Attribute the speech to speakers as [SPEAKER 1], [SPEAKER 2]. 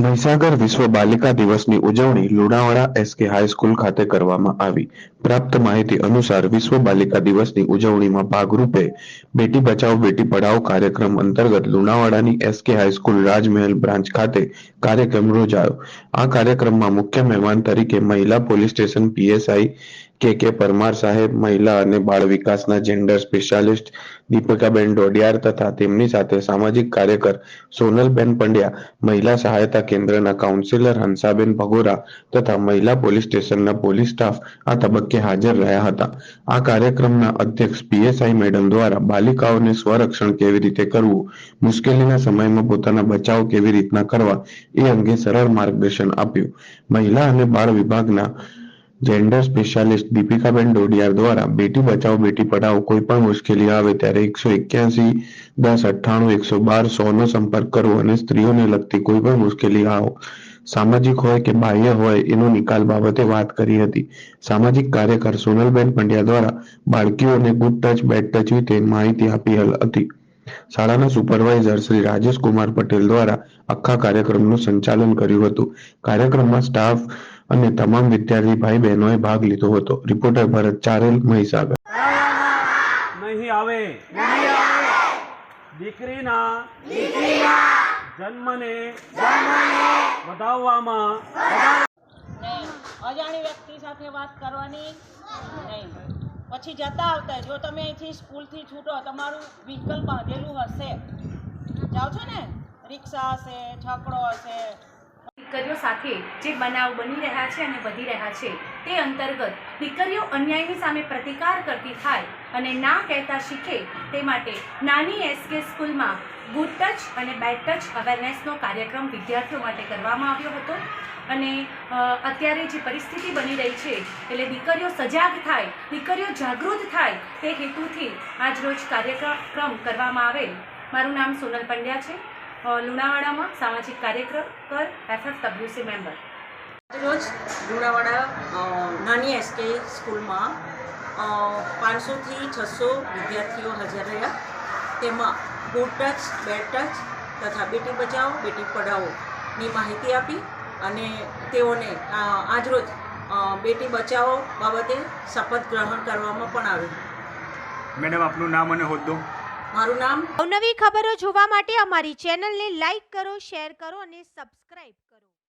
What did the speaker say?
[SPEAKER 1] મહીસાગર વિશ્વ બાલિકા દિવસની ઉજવણી લુણાવાડા એસકે હાઈસ્કૂલ ખાતે કરવામાં આવી. પ્રાપ્ત માહિતી અનુસાર વિશ્વ બાલિકા દિવસની ઉજવણીમાં ભાગરૂપે બેટી બચાવ, બેટી પઢાઓ કાર્યક્રમ અંતર્ગત લુણાવાડાની SK high school Rajmahal branch ખાતે કાર્યક્રમ યોજાયો. આ કાર્યક્રમમાં મુખ્ય મહેમાન તરીકે મહિલા પોલીસ સ્ટેશન પીએસઆઈ કે કે પરમાર સાહેબ મહિલા અને બાળ વિકાસના જેન્ડર સ્પેશિયાલિસ્ટ દીપિકાબેન ડોડિયાર તથા તેમની સાથે સામાજિક કાર્યકર સોનલબેન પંડ્યા, મહિલા સહાયતા કેન્દ્રના કાઉન્સિલર હંસાબેન ભગોરા તથા મહિલા પોલીસ સ્ટેશનના પોલીસ સ્ટાફ આ તબક્કે હાજર રહ્યા હતા. આ કાર્યક્રમના અધ્યક્ષ પીએસઆઈ મેડમ દ્વારા બાલિકાઓને સ્વરક્ષણ કેવી રીતે કરવું, મુશ્કેલીના સમયમાં પોતાના બચાવ કેવી રીતના કરવા એ અંગે સરળ માર્ગદર્શન આપ્યું. મહિલા અને બાળ વિભાગના જેન્ડર સ્પેશિયાલિસ્ટ દીપિકાબેન ડોડિયાર દ્વારા બેટી બચાવો, બેટી પઢાઓ કોઈ પણ મુશ્કેલી આવે ત્યારે એકસો એક્યાસી, દસ, અઠ્ઠાણું, એકસો બાર, સો નો સંપર્ક કરવો અને સ્ત્રીઓને લગતી કોઈ પણ મુશ્કેલી આવો. સામાજિક હોય કે બાહ્ય હોય એનો નિકાલ બાબતે વાત કરી હતી. સામાજિક કાર્યકર સોનલબેન પંડ્યા દ્વારા બાળકીઓને ગુડ ટચ બેડ ટચ વિશે માહિતી આપી હતી. શાળાના સુપરવાઇઝર શ્રી રાજેશ કુમાર પટેલ દ્વારા આખા કાર્યક્રમનું સંચાલન કર્યું હતું. કાર્યક્રમમાં સ્ટાફ અને તમામ વિદ્યાર્થી ભાઈ બહેનોએ ભાગ લીધો હતો. રિપોર્ટર ભરત ચારેલ મહીસાગર.
[SPEAKER 2] નહીં આવે. દીકરીના જન્મને વધાવવામાં
[SPEAKER 3] અજાણી વ્યક્તિ સાથે વાત કરવાની નહીં. પછી જતા આવતા જો તમે અહીંથી સ્કૂલથી છૂટો, તમારું વ્હીકલ બાંધેલું હશે. જાઓ છો ને? રિક્ષા હશે, છકડો હશે
[SPEAKER 4] દીકરીઓ સાથે જે બનાવ બની રહ્યા છે અને વધી રહ્યા છે, તે અંતર્ગત દીકરીઓ અન્યાયની સામે પ્રતિકાર કરતી થાય અને ના કહેતા શીખે, તે માટે નાની એસકે સ્કૂલમાં ગુડ ટચ અને બેડ ટચ અવેરનેસનો કાર્યક્રમ વિદ્યાર્થીઓ માટે કરવામાં આવ્યો હતો. અને અત્યારે જે પરિસ્થિતિ બની રહી છે, એટલે દીકરીઓ સજાગ થાય, દીકરીઓ જાગૃત થાય, તે હેતુથી આજરોજ કાર્યક્રમ કરવામાં આવેલ. મારું નામ સોનલ પંડ્યા છે. લુણાવાડામાં સામાજિક કાર્યક્રમ પર એફએફડબ્લ્યુસી મેમ્બર.
[SPEAKER 3] રોજ લુણાવાડા નાની એસકે સ્કૂલમાં પાંચસોથી છસો વિદ્યાર્થીઓ હાજર રહ્યા. તેમાં ગુડ ટચ બેડ ટચ તથા બેટી બચાવો બેટી પઢાઓની માહિતી આપી અને તેઓને આજરોજ બેટી બચાવો બાબતે શપથ ગ્રહણ કરવામાં પણ આવ્યું.
[SPEAKER 5] મેડમ આપનું નામ અને હોદ્દો?
[SPEAKER 3] મારું નામ
[SPEAKER 6] અવનવી ખબરો જોવા માટે અમારી ચેનલને લાઈક કરો શેર કરો અને સબસ્ક્રાઇબ કરો.